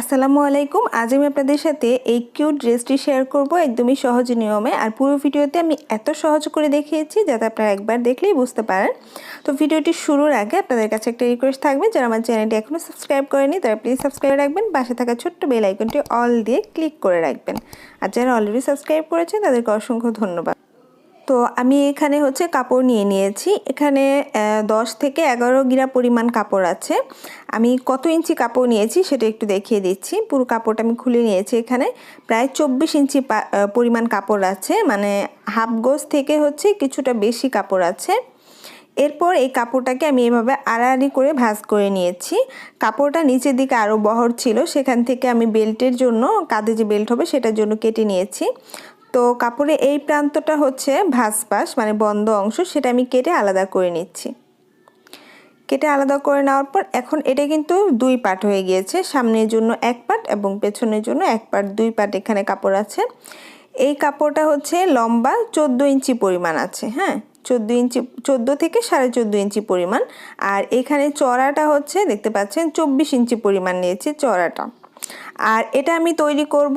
আসসালামু আলাইকুম। আজ আমি আপনাদের সাথে এই কিউট ড্রেসটি শেয়ার করব একদমই সহজ নিয়মে আর পুরো ভিডিওতে আমি এত সহজ করে দেখিয়েছি যাতে আপনারা একবার দেখলেই বুঝতে পারেন। তো ভিডিওটি শুরুর আগে আপনাদের কাছে একটা রিকোয়েস্ট থাকবে, যারা আমার চ্যানেলটি এখনও সাবস্ক্রাইব করেনি তারা প্লিজ সাবস্ক্রাইব রাখবেন, পাশে থাকা ছোট্ট বেল আইকনটি অল দিয়ে ক্লিক করে রাখবেন। আর যারা অলরেডি সাবস্ক্রাইব করেছেন তাদেরকে অসংখ্য ধন্যবাদ। তো আমি এখানে হচ্ছে কাপড় নিয়ে নিয়েছি। এখানে দশ থেকে এগারো গিরা পরিমাণ কাপড় আছে। আমি কত ইঞ্চি কাপড় নিয়েছি সেটা একটু দেখিয়ে দিচ্ছি। পুরো কাপড়টা আমি খুলে নিয়েছি এখানে। প্রায় চব্বিশ ইঞ্চি পরিমাণ কাপড় আছে। মানে হাফ গোজ থেকে হচ্ছে কিছুটা বেশি কাপড় আছে। এরপর এই কাপড়টাকে আমি এভাবে আড়াআড়ি করে ভাঁজ করে নিয়েছি। কাপড়টা নিচের দিকে আরও বহর ছিল। সেখান থেকে আমি বেল্টের জন্য, কাঁধে যে বেল্ট হবে সেটার জন্য কেটে নিয়েছি। তো কাপড়ে এই প্রান্তটা হচ্ছে ভাঁজ পাশ মানে বন্ধ অংশ, সেটা আমি কেটে আলাদা করে নিচ্ছি। কেটে আলাদা করে নেওয়ার পর এখন এটা কিন্তু দুই পাট হয়ে গিয়েছে, সামনের জন্য এক পাট এবং পেছনের জন্য এক পাট, দুই পাট এখানে কাপড় আছে। এই কাপড়টা হচ্ছে লম্বা চোদ্দ ইঞ্চি পরিমাণ আছে হ্যাঁ? চোদ্দ ইঞ্চি, চোদ্দ থেকে সাড়ে চোদ্দ ইঞ্চি পরিমাণ। আর এখানে চড়াটা হচ্ছে, দেখতে পাচ্ছেন, চব্বিশ ইঞ্চি পরিমাণ নিয়েছে চড়াটা। আর এটা আমি তৈরি করব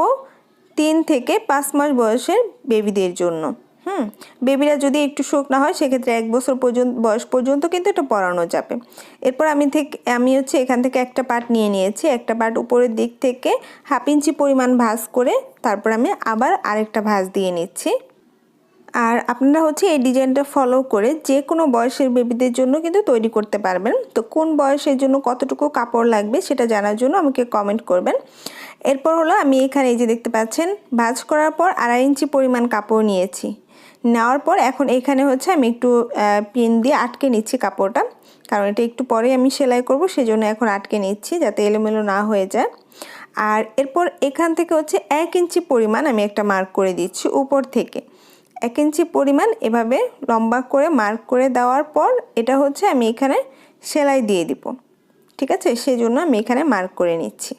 তিন থেকে পাঁচ মাস বয়সের বেবিদের জন্য। হুম বেবিরা যদি একটু শোক না হয়, সেক্ষেত্রে এক বছর পর্যন্ত, বয়স পর্যন্ত কিন্তু এটা পড়ানো যাবে। এরপর আমি থেকে, আমি হচ্ছে এখান থেকে একটা পার্ট নিয়ে নিয়েছি। একটা পার্ট উপরের দিক থেকে হাফ ইঞ্চি পরিমাণ ভাঁজ করে তারপর আমি আবার আরেকটা ভাঁজ দিয়ে নিচ্ছি। আর আপনারা হচ্ছে এই ডিজাইনটা ফলো করে যে কোনো বয়সের বেবিদের জন্য কিন্তু তৈরি করতে পারবেন। তো কোন বয়সের জন্য কতটুকু কাপড় লাগবে সেটা জানার জন্য আমাকে কমেন্ট করবেন। এরপর হলো আমি এখানে এই যে দেখতে পাচ্ছেন, ভাজ করার পর আড়াই ইঞ্চি পরিমাণ কাপড় নিয়েছি। নেওয়ার পর এখন এখানে হচ্ছে আমি একটু পিন দিয়ে আটকে নিচ্ছি কাপড়টা। কারণ এটা একটু পরে আমি সেলাই করব, সেজন্য এখন আটকে নিচ্ছি যাতে এলোমেলো না হয়ে যায়। আর এরপর এখান থেকে হচ্ছে এক ইঞ্চি পরিমাণ আমি একটা মার্ক করে দিচ্ছি উপর থেকে। এক ইঞ্চি পরিমাণ এভাবে লম্বা করে মার্ক করে দেওয়ার পর এটা হচ্ছে আমি এখানে সেলাই দিয়ে দিব। ঠিক আছে? সেজন্য আমি এখানে মার্ক করে নিচ্ছি।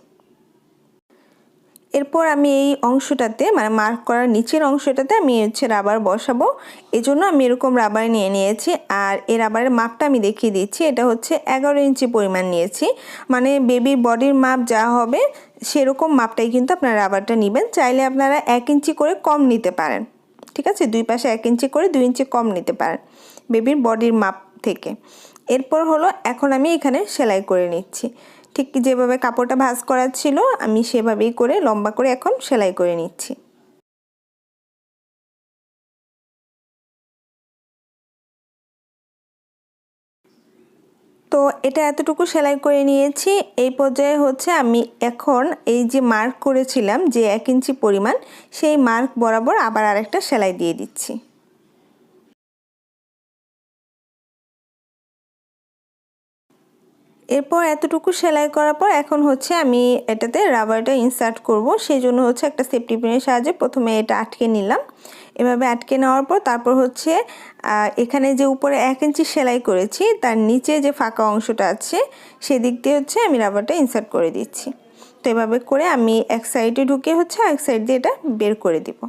এরপর আমি এই অংশটাতে মানে মার্ক করার নিচের অংশটাতে আমি হচ্ছে রাবার বসাবো। এজন্য আমি এরকম রাবার নিয়ে নিয়েছি আর এই রাবারের মাপটা আমি দেখিয়ে দিচ্ছি। এটা হচ্ছে এগারো ইঞ্চি পরিমাণ নিয়েছি। মানে বেবি বডির মাপ যা হবে, সেরকম মাপটাই কিন্তু আপনারা রাবারটা নেবেন। চাইলে আপনারা এক ইঞ্চি করে কম নিতে পারেন। ঠিক আছে? দুই পাশে এক ইঞ্চি করে দুই ইঞ্চি কম নিতে পারেন বেবির বডির মাপ থেকে। এরপর হলো এখন আমি এখানে সেলাই করে নিচ্ছি। ঠিক যেভাবে কাপড়টা ভাজ করা ছিল, আমি সেভাবেই করে লম্বা করে এখন সেলাই করে নিচ্ছি। তো এটা এতটুকু সেলাই করে নিয়েছি। এই পর্যায়ে হচ্ছে আমি এখন এই যে মার্ক করেছিলাম যে এক ইঞ্চি পরিমাণ, সেই মার্ক বরাবর আবার আরেকটা সেলাই দিয়ে দিচ্ছি। এরপর এতটুকু সেলাই করার পর এখন হচ্ছে আমি এটাতে রাবারটা ইনসার্ট করব। সেই জন্য হচ্ছে একটা সেফটি পিনের সাহায্যে প্রথমে এটা আটকে নিলাম। এভাবে আটকে নেওয়ার পর তারপর হচ্ছে এখানে যে উপরে এক ইঞ্চি সেলাই করেছি, তার নিচে যে ফাঁকা অংশটা আছে, সেদিক দিয়ে হচ্ছে আমি রাবারটা ইনসার্ট করে দিচ্ছি। তো এভাবে করে আমি এক সাইডে ঢুকে হচ্ছে এক সাইড দিয়ে এটা বের করে দিব।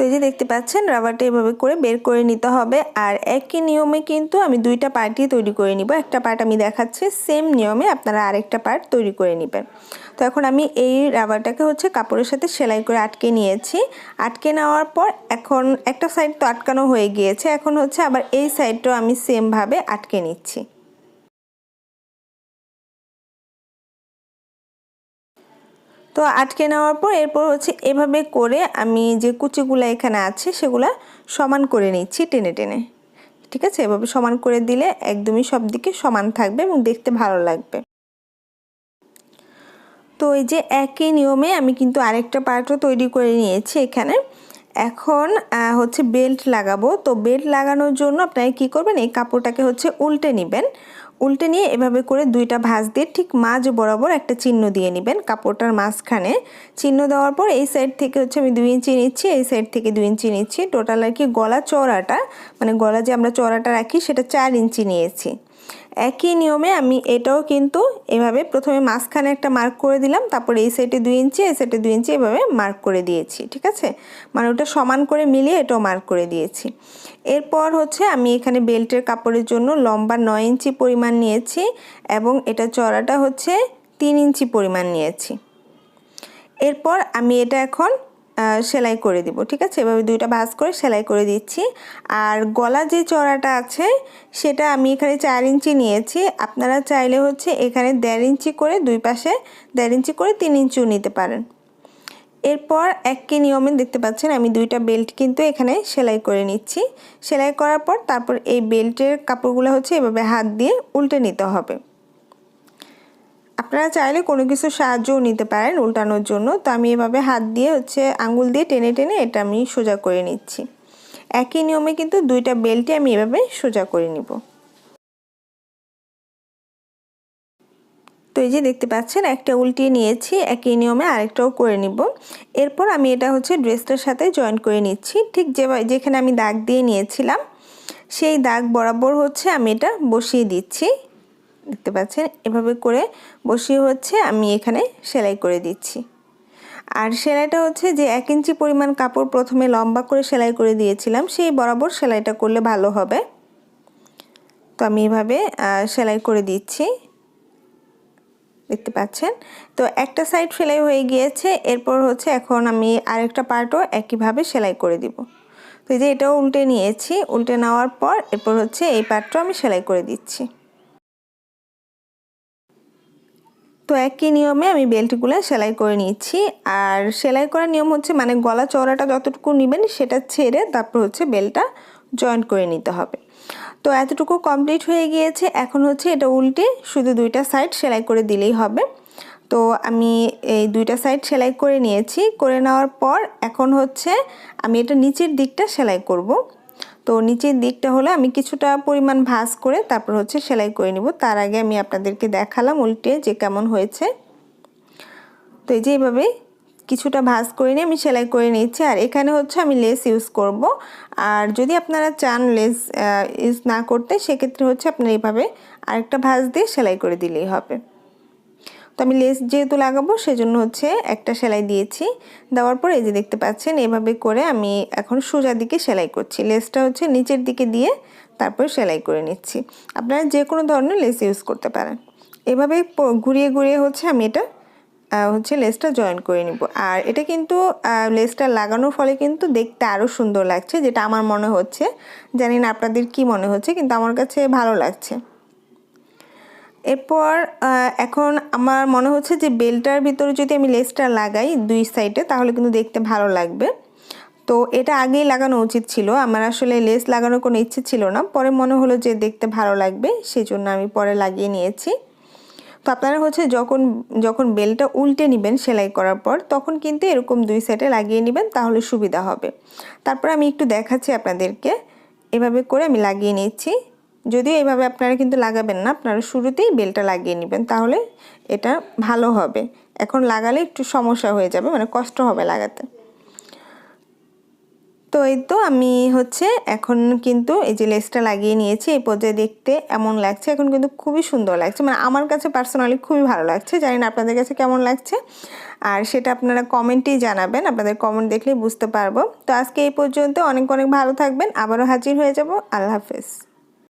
তো এই যে দেখতে পাচ্ছেন রাবারটা এভাবে করে বের করে নিতে হবে। আর একই নিয়মে কিন্তু আমি দুইটা পার্টই তৈরি করে নিব। একটা পার্ট আমি দেখাচ্ছি সেম নিয়মে আপনারা আরেকটা পার্ট তৈরি করে নেবেন। তো এখন আমি এই রাবারটাকে হচ্ছে কাপড়ের সাথে সেলাই করে আটকে নিয়েছি। আটকে নেওয়ার পর এখন একটা সাইড তো আটকানো হয়ে গিয়েছে। এখন হচ্ছে আবার এই সাইডটাও আমি সেমভাবে আটকে নিচ্ছি। তো আটকে নেওয়ার পর এরপর হচ্ছে এভাবে করে আমি যে কুচিগুলো এখানে আছে সেগুলো সমান করে নিচ্ছি টেনে টেনে। ঠিক আছে? এভাবে সমান করে দিলে একদমই সব দিকে সমান থাকবে এবং দেখতে ভালো লাগবে। তো এই যে একই নিয়মে আমি কিন্তু আরেকটা পার্টও তৈরি করে নিয়েছি এখানে। এখন হচ্ছে বেল্ট লাগাবো। তো বেল্ট লাগানোর জন্য আপনারা কী করবেন? এই কাপড়টাকে হচ্ছে উল্টে নেবেন। উল্টে নিয়ে এভাবে করে দুইটা ভাঁজ দিয়ে ঠিক মাঝ বরাবর একটা চিহ্ন দিয়ে নেবেন কাপড়টার মাঝখানে। চিহ্ন দেওয়ার পর এই সাইড থেকে হচ্ছে আমি দুই ইঞ্চি নিচ্ছি, এই সাইড থেকে দুই ইঞ্চি নিচ্ছি। টোটাল আর কি গলা চড়াটা মানে গলা যে আমরা চড়াটা রাখি সেটা চার ইঞ্চি নিয়েছি। একই নিয়মে আমি এটাও কিন্তু এভাবে প্রথমে মাঝখানে একটা মার্ক করে দিলাম, তারপরে এই সাইডে দুই ইঞ্চি, এই সাইডে দুই ইঞ্চি এভাবে মার্ক করে দিয়েছি, ঠিক আছে? মানে ওটা সমান করে মিলিয়ে এটাও মার্ক করে দিয়েছি। এরপর হচ্ছে আমি এখানে বেল্টের কাপড়ের জন্য লম্বা নয় ইঞ্চি পরিমাণ নিয়েছি এবং এটা চড়াটা হচ্ছে তিন ইঞ্চি পরিমাণ নিয়েছি। এরপর আমি এটা এখন সেলাই করে দিব, ঠিক আছে? এভাবে দুইটা ভাঁজ করে সেলাই করে দিচ্ছি। আর গলা যে চড়াটা আছে, সেটা আমি এখানে চার ইঞ্চি নিয়েছি। আপনারা চাইলে হচ্ছে এখানে দেড় ইঞ্চি করে দুই পাশে, দেড় ইঞ্চি করে তিন ইঞ্চিও নিতে পারেন। এরপর একই নিয়মে দেখতে পাচ্ছেন আমি দুইটা বেল্ট কিন্তু এখানে সেলাই করে নিচ্ছি। সেলাই করার পর তারপর এই বেল্টের কাপড়গুলো হচ্ছে এভাবে হাত দিয়ে উল্টে নিতে হবে। আপনারা চাইলে কোনো কিছু সাহায্যও নিতে পারেন উল্টানোর জন্য। তো আমি এভাবে হাত দিয়ে হচ্ছে আঙুল দিয়ে টেনে টেনে এটা আমি সোজা করে নিচ্ছি। একই নিয়মে কিন্তু দুইটা বেল্টে আমি এভাবে সোজা করে নিব। তো এই যে দেখতে পাচ্ছেন, একটা উল্টিয়ে নিয়েছি, একই নিয়মে আরেকটাও করে নিব। এরপর আমি এটা হচ্ছে ড্রেসটার সাথে জয়েন করে নিচ্ছি। ঠিক যে যেখানে আমি দাগ দিয়ে নিয়েছিলাম, সেই দাগ বরাবর হচ্ছে আমি এটা বসিয়ে দিচ্ছি। দেখতে পাচ্ছেন? এভাবে করে বসিয়ে হচ্ছে আমি এখানে সেলাই করে দিচ্ছি। আর সেলাইটা হচ্ছে যে এক ইঞ্চি পরিমাণ কাপড় প্রথমে লম্বা করে সেলাই করে দিয়েছিলাম, সেই বরাবর সেলাইটা করলে ভালো হবে। তো আমি এভাবে সেলাই করে দিচ্ছি। দেখতে পাচ্ছেন? তো একটা সাইড সেলাই হয়ে গিয়েছে, এরপর হচ্ছে এখন আমি আরেকটা পার্টও একইভাবে সেলাই করে দিব। তো এই যে এটাও উল্টে নিয়েছি, উল্টে নেওয়ার পর এরপর হচ্ছে এই পার্টটাও আমি সেলাই করে দিচ্ছি। তো একই নিয়মে আমি বেল্টগুলো সেলাই করে নিচ্ছি আর সেলাই করার নিয়ম হচ্ছে মানে গলা চওড়াটা যতটুকু নেবেন সেটা ছেড়ে তারপর হচ্ছে বেলটা জয়েন্ট করে নিতে হবে। তো এতটুকু কমপ্লিট হয়ে গিয়েছে। এখন হচ্ছে এটা উল্টে শুধু দুইটা সাইড সেলাই করে দিলেই হবে। তো আমি এই দুইটা সাইড সেলাই করে নিয়েছি। করে নেওয়ার পর এখন হচ্ছে আমি এটা নিচের দিকটা সেলাই করব। তো নিচের দিকটা হলে আমি কিছুটা পরিমাণ ভাঁজ করে তারপর হচ্ছে সেলাই করে নিব। তার আগে আমি আপনাদেরকে দেখালাম উল্টে যে কেমন হয়েছে। তো এই যে এইভাবে কিছুটা ভাঁজ করে নিয়ে আমি সেলাই করে নিচ্ছি আর এখানে হচ্ছে আমি লেস ইউজ করব। আর যদি আপনারা চান লেস ইউজ না করতে, সেক্ষেত্রে হচ্ছে আপনারা এইভাবে আরেকটা ভাঁজ দিয়ে সেলাই করে দিলেই হবে। তো আমি লেস যেহেতু লাগাবো, সেজন্য হচ্ছে একটা সেলাই দিয়েছি। দেওয়ার পর এই যে দেখতে পাচ্ছেন, এভাবে করে আমি এখন সোজা দিকে সেলাই করছি। লেসটা হচ্ছে নিচের দিকে দিয়ে তারপর সেলাই করে নিচ্ছি। আপনারা যে কোনো ধরনের লেস ইউজ করতে পারেন। এভাবে ঘুরিয়ে ঘুরিয়ে হচ্ছে আমি এটা হচ্ছে লেসটা জয়েন করে নিব। আর এটা কিন্তু লেসটা লাগানোর ফলে কিন্তু দেখতে আরও সুন্দর লাগছে, যেটা আমার মনে হচ্ছে। জানি না আপনাদের কি মনে হচ্ছে, কিন্তু আমার কাছে ভালো লাগছে। এরপর এখন আমার মনে হচ্ছে যে বেলটার ভিতরে যদি আমি লেসটা লাগাই দুই সাইডে, তাহলে কিন্তু দেখতে ভালো লাগবে। তো এটা আগেই লাগানো উচিত ছিল। আমার আসলে লেস লাগানোর কোনো ইচ্ছে ছিল না। পরে মনে হলো যে দেখতে ভালো লাগবে সেই জন্য আমি পরে লাগিয়ে নিয়েছি। তো আপনারা হচ্ছে যখন যখন বেলটা উল্টে নেবেন সেলাই করার পর, তখন কিন্তু এরকম দুই সাইডে লাগিয়ে নেবেন, তাহলে সুবিধা হবে। তারপর আমি একটু দেখাচ্ছি আপনাদেরকে। এভাবে করে আমি লাগিয়ে নিচ্ছি যদিও এইভাবে আপনারা কিন্তু লাগাবেন না, আপনারা শুরুতেই বেলটা লাগিয়ে নেবেন, তাহলে এটা ভালো হবে। এখন লাগালে একটু সমস্যা হয়ে যাবে মানে কষ্ট হবে লাগাতে। তো এই তো আমি হচ্ছে এখন কিন্তু এই যে লেসটা লাগিয়ে নিয়েছি, এই পর্যায়ে দেখতে এমন লাগছে, এখন কিন্তু খুবই সুন্দর লাগছে। মানে আমার কাছে পার্সোনালি খুবই ভালো লাগছে, জানি না আপনাদের কাছে কেমন লাগছে। আর সেটা আপনারা কমেন্টেই জানাবেন, আপনাদের কমেন্ট দেখলেই বুঝতে পারব। তো আজকে এই পর্যন্ত, অনেক অনেক ভালো থাকবেন, আবারও হাজির হয়ে যাব, আল্লাহ হাফেজ।